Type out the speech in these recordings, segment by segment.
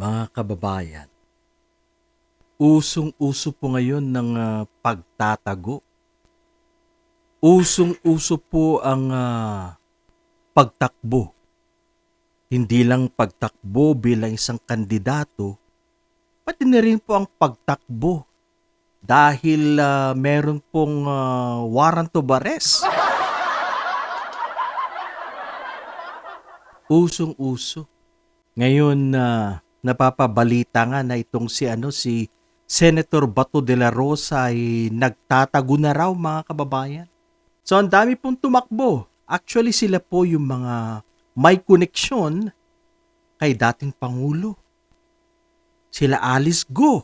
Mga kababayan, usong-uso po ngayon ng ah, pagtatago. Usong-uso po ang ah, pagtakbo. Hindi lang pagtakbo bilang isang kandidato, pati na rin po ang pagtakbo dahil ah, meron pong ah, warrant of arrest. Usong-uso. Ngayon na napapabalita nga na itong si ano si Senator Bato de la Rosa ay nagtatago na raw mga kababayan. So ang dami pong tumakbo. Actually sila po yung mga may koneksyon kay dating Pangulo. Sila Alice Go.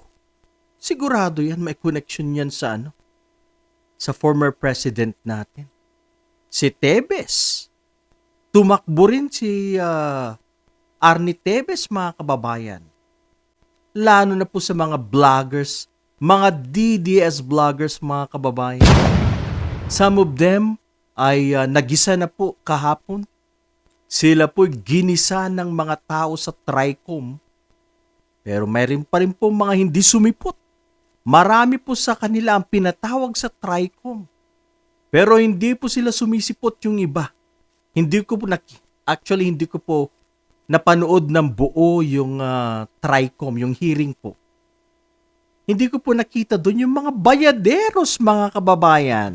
Sigurado yan may connection yan sa ano sa former president natin. Si Tebes. Tumakbo rin si ah, Arnie Tevez, mga kababayan. Lalo na po sa mga vloggers, mga DDS vloggers, mga kababayan. Some of them ay uh, nagisa na po kahapon. Sila po ginisa ng mga tao sa TRICOM. Pero mayroon pa rin po mga hindi sumipot. Marami po sa kanila ang pinatawag sa TRICOM. Pero hindi po sila sumisipot yung iba. Hindi ko po actually hindi ko po napanood ng buo yung ah, TRICOM, yung hearing po. Hindi ko po nakita doon yung mga bayaderos, mga kababayan.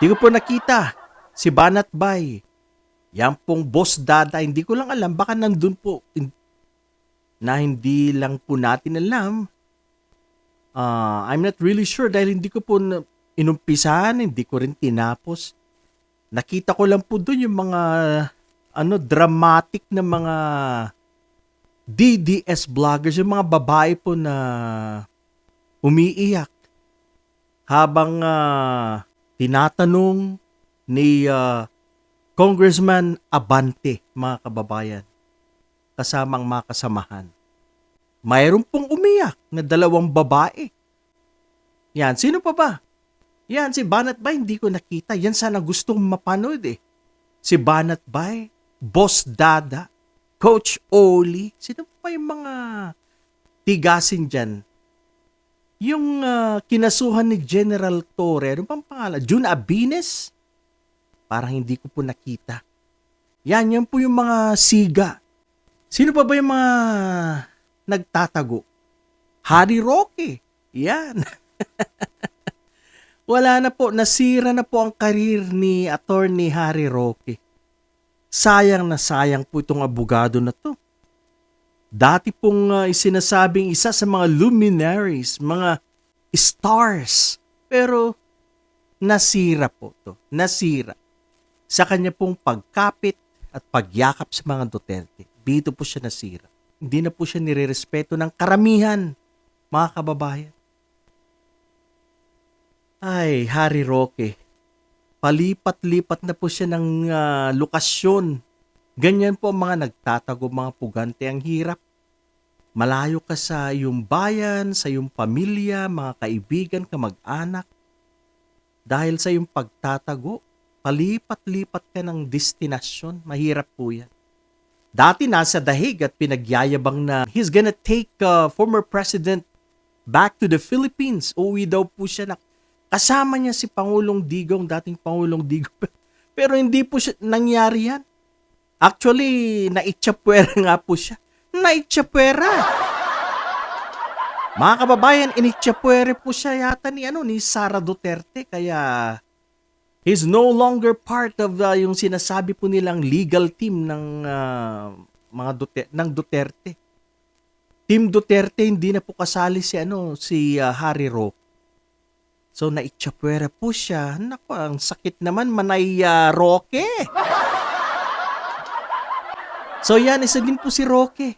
Hindi ko po nakita si Banat Bay. Yan pong boss dada, hindi ko lang alam, baka nandun po na hindi lang po natin alam. Ah, I'm not really sure dahil hindi ko po inumpisahan, hindi ko rin tinapos. Nakita ko lang po doon yung mga ano dramatic na mga DDS vloggers, yung mga babae po na umiiyak habang ah, tinatanong ni ah, Congressman Abante, mga kababayan, kasamang mga kasamahan. Mayroon pong umiyak na dalawang babae. Yan, sino pa ba? Yan, si Banat Bay, hindi ko nakita. Yan sana gustong mapanood eh. Si Banat Bay, Boss Dada, Coach Oli, sino pa yung mga tigasin dyan? Yung ah, kinasuhan ni General Torre, ano pang pangalan? June Abines? Parang hindi ko po nakita. Yan, yan po yung mga siga. Sino pa ba yung mga nagtatago? Harry Roque. Yan. Wala na po, nasira na po ang karir ni Attorney Harry Roque. Sayang na sayang po itong abogado na to. Dati pong uh, isinasabing isa sa mga luminaries, mga stars. Pero nasira po to. Nasira. Sa kanya pong pagkapit at pagyakap sa mga Duterte. Dito po siya nasira. Hindi na po siya nirerespeto ng karamihan, mga kababayan. Ay, Harry Roque. Palipat-lipat na po siya ng ah, lokasyon. Ganyan po ang mga nagtatago mga pugante ang hirap. Malayo ka sa iyong bayan, sa iyong pamilya, mga kaibigan, kamag-anak. Dahil sa iyong pagtatago, palipat-lipat ka ng destinasyon. Mahirap po yan. Dati nasa dahig at pinagyayabang na he's gonna take uh, former president back to the Philippines. Uwi daw po siya na Kasama niya si Pangulong Digong, dating Pangulong Digong. Pero hindi po siya, nangyari yan. Actually, naitsapwera nga po siya. Naitsapwera! Mga kababayan, initsapwera po siya yata ni, ano, ni Sara Duterte. Kaya, he's no longer part of the, yung sinasabi po nilang legal team ng ah, mga Duterte, ng Duterte. Team Duterte hindi na po kasali si ano si ah, Harry Roque. So naitsapwera po siya. Naku, ang sakit naman manay ah, Roque. So yan, isa din po si Roque.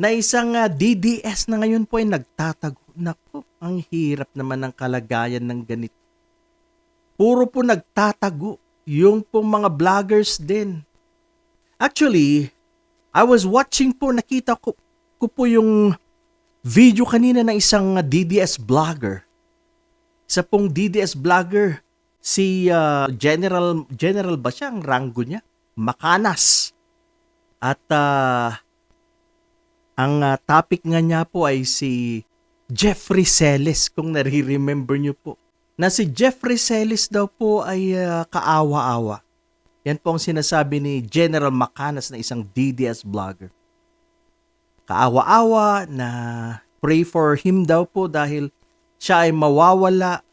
Na isang ah, DDS na ngayon po ay nagtatago. Naku, ang hirap naman ng kalagayan ng ganito. Puro po nagtatago. Yung pong mga vloggers din. Actually, I was watching po, nakita ko, ko po yung video kanina ng isang ah, DDS vlogger isa pong DDS vlogger, si ah, General, General ba siya ang ranggo niya? Makanas. At ah, ang ah, topic nga niya po ay si Jeffrey Celis kung nare-remember niyo po. Na si Jeffrey Celis daw po ay ah, kaawa-awa. Yan po ang sinasabi ni General Macanas na isang DDS vlogger. Kaawa-awa na pray for him daw po dahil siya ay mawawala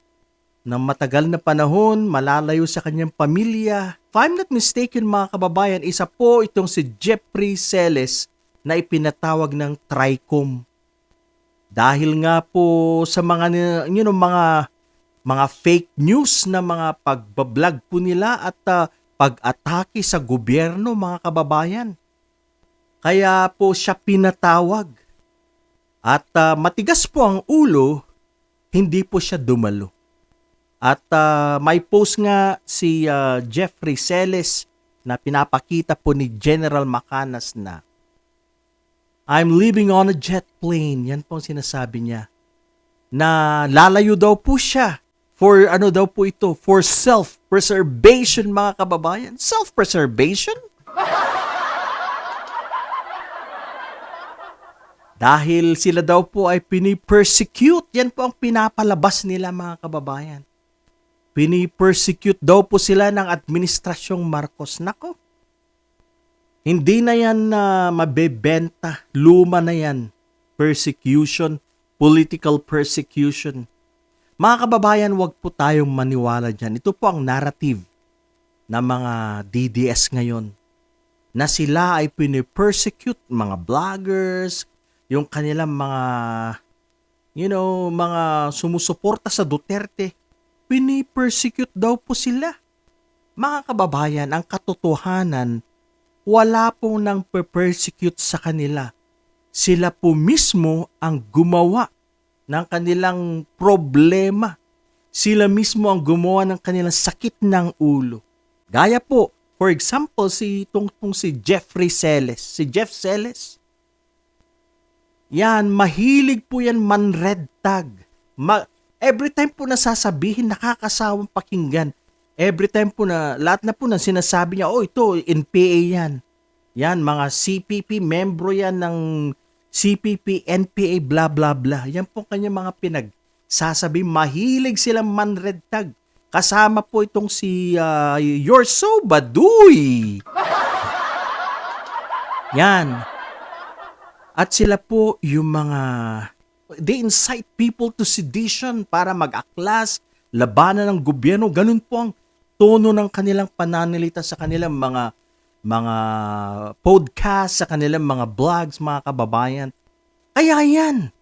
ng matagal na panahon, malalayo sa kanyang pamilya. If I'm not mistaken mga kababayan, isa po itong si Jeffrey Celes na ipinatawag ng TRICOM. Dahil nga po sa mga you mga mga fake news na mga pagbablog po nila at ah, pag-atake sa gobyerno mga kababayan. Kaya po siya pinatawag. At ah, matigas po ang ulo, hindi po siya dumalo. At ah, may post nga si ah, Jeffrey Celes na pinapakita po ni General Macanas na I'm living on a jet plane. Yan po ang sinasabi niya. Na lalayo daw po siya. For ano daw po ito? For self-preservation mga kababayan. Self-preservation? Dahil sila daw po ay pinipersecute. Yan po ang pinapalabas nila mga kababayan. Pinipersecute daw po sila ng administrasyong Marcos. Nako, hindi na yan na mabebenta. Luma na yan. Persecution, political persecution. Mga kababayan, wag po tayong maniwala dyan. Ito po ang narrative ng mga DDS ngayon na sila ay pinipersecute mga vloggers, yung kanilang mga, you know, mga sumusuporta sa Duterte. Pinipersecute daw po sila. Mga kababayan, ang katotohanan, wala pong nang persecute sa kanila. Sila po mismo ang gumawa ng kanilang problema. Sila mismo ang gumawa ng kanilang sakit ng ulo. Gaya po, for example, si itong si Jeffrey Celes. Si Jeff Celes. Yan, mahilig po yan man red tag. Ma- every time po nasasabihin, nakakasawang pakinggan every time po na, lahat na po na sinasabi niya, oh ito, NPA yan. Yan, mga CPP, membro yan ng CPP, NPA, bla bla bla. Yan po kanya mga pinagsasabi. Mahilig silang manred tag. Kasama po itong si uh, You're So Baduy. Yan. At sila po yung mga they incite people to sedition para mag-aklas, labanan ng gobyerno. Ganun po ang tono ng kanilang pananalita sa kanilang mga mga podcast, sa kanilang mga vlogs, mga kababayan. Kaya yan.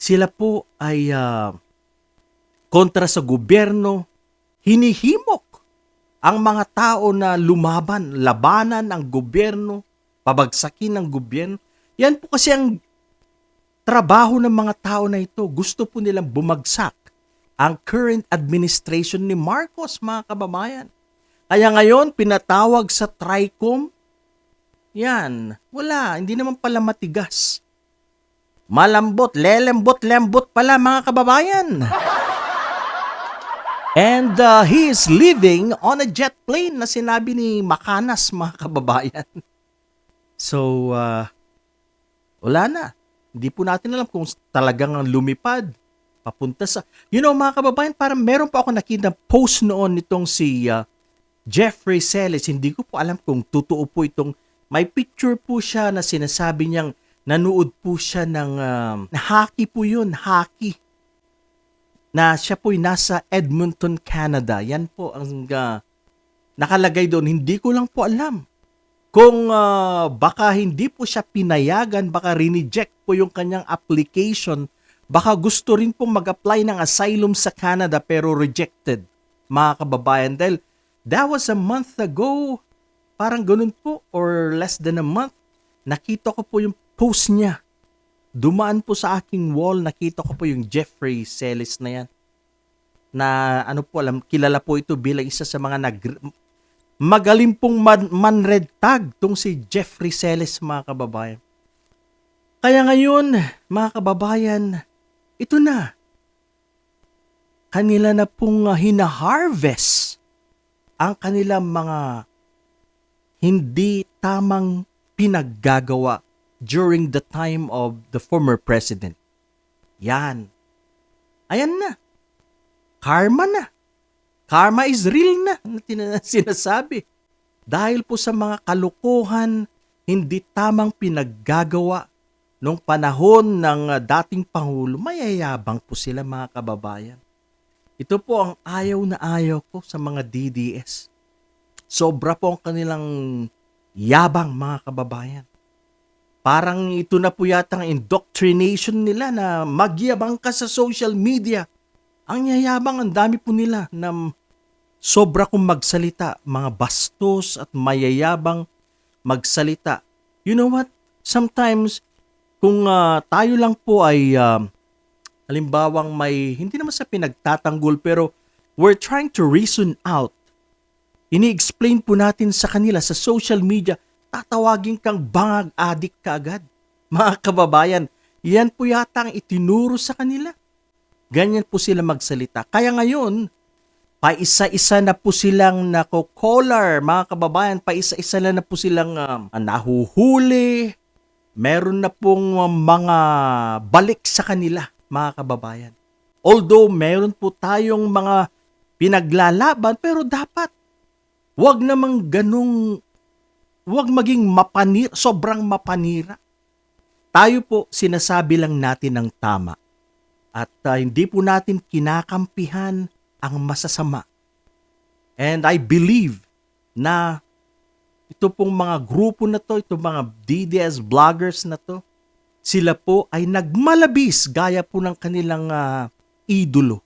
Sila po ay ah, kontra sa gobyerno, hinihimok ang mga tao na lumaban, labanan ang gobyerno, pabagsakin ng gobyerno. Yan po kasi ang trabaho ng mga tao na ito. Gusto po nilang bumagsak ang current administration ni Marcos, mga kababayan. Kaya ngayon, pinatawag sa TRICOM, yan, wala, hindi naman pala matigas. Malambot, lelembot, lembot pala mga kababayan. And uh, he is living on a jet plane na sinabi ni Makanas mga kababayan. So, uh, wala na. Hindi po natin alam kung talagang lumipad papunta sa... You know mga kababayan, parang meron pa ako nakita post noon nitong si uh, Jeffrey Celes. Hindi ko po alam kung totoo po itong... May picture po siya na sinasabi niyang nanood po siya ng... Um, hockey po yun, hockey. Na siya po'y nasa Edmonton, Canada. Yan po ang uh, nakalagay doon. Hindi ko lang po alam kung uh, baka hindi po siya pinayagan, baka rineject po yung kanyang application, baka gusto rin pong mag-apply ng asylum sa Canada pero rejected, mga kababayan. Dahil that was a month ago, parang ganun po, or less than a month, nakita ko po yung post niya. Dumaan po sa aking wall, nakita ko po yung Jeffrey Celis na yan. Na ano po alam, kilala po ito bilang isa sa mga nag magaling pong man, manred tag tong si Jeffrey Celes mga kababayan. Kaya ngayon, mga kababayan, ito na. Kanila na pong uh, hinaharvest ang kanilang mga hindi tamang pinaggagawa during the time of the former president. Yan. Ayan na. Karma na. Karma is real na, na sinasabi. Dahil po sa mga kalukuhan, hindi tamang pinaggagawa nung panahon ng ah, dating Pangulo, mayayabang po sila mga kababayan. Ito po ang ayaw na ayaw ko sa mga DDS. Sobra po ang kanilang yabang mga kababayan. Parang ito na po yata ang indoctrination nila na magyabang ka sa social media. Ang yayabang, ang dami po nila na sobra kong magsalita, mga bastos at mayayabang magsalita. You know what? Sometimes, kung ah, tayo lang po ay, ah, halimbawang may, hindi naman sa pinagtatanggol, pero we're trying to reason out. Ini-explain po natin sa kanila sa social media, tatawagin kang bangag adik ka agad. Mga kababayan, yan po yata ang itinuro sa kanila. Ganyan po sila magsalita. Kaya ngayon, paisa-isa na po silang nako-collar, mga kababayan, paisa-isa na na po silang um, nahuhuli. Meron na pong um, mga balik sa kanila, mga kababayan. Although meron po tayong mga pinaglalaban, pero dapat wag namang ganong wag maging mapanir, sobrang mapanira. Tayo po sinasabi lang natin ng tama at ah, hindi po natin kinakampihan ang masasama. And I believe na ito pong mga grupo na to, itong mga DDS vloggers na to, sila po ay nagmalabis gaya po ng kanilang ah, idolo.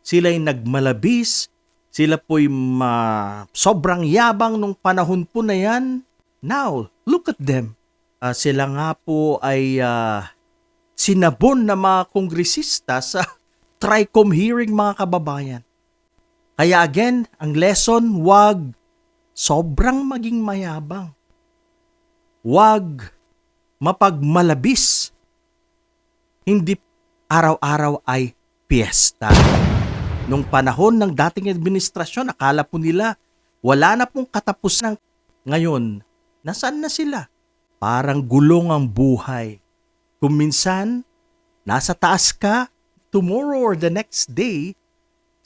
Sila ay nagmalabis, sila po'y ma- sobrang yabang nung panahon po na yan. Now, look at them. Ah, sila nga po ay ah, sinabon na mga kongresista sa TRICOM hearing mga kababayan. Kaya again, ang lesson, wag sobrang maging mayabang. Wag mapagmalabis. Hindi araw-araw ay piyesta. Nung panahon ng dating administrasyon, akala po nila wala na pong katapusan. Ngayon, nasaan na sila? Parang gulong ang buhay. Kung minsan, nasa taas ka, tomorrow or the next day,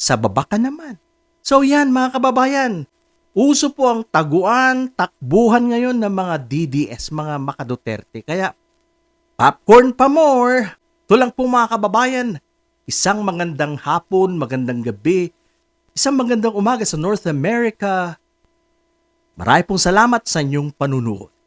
sa baba ka naman. So yan mga kababayan, uso po ang taguan, takbuhan ngayon ng mga DDS, mga makaduterte. Kaya popcorn pa more. Ito lang po mga kababayan, isang magandang hapon, magandang gabi, isang magandang umaga sa North America. Marami pong salamat sa inyong panunood.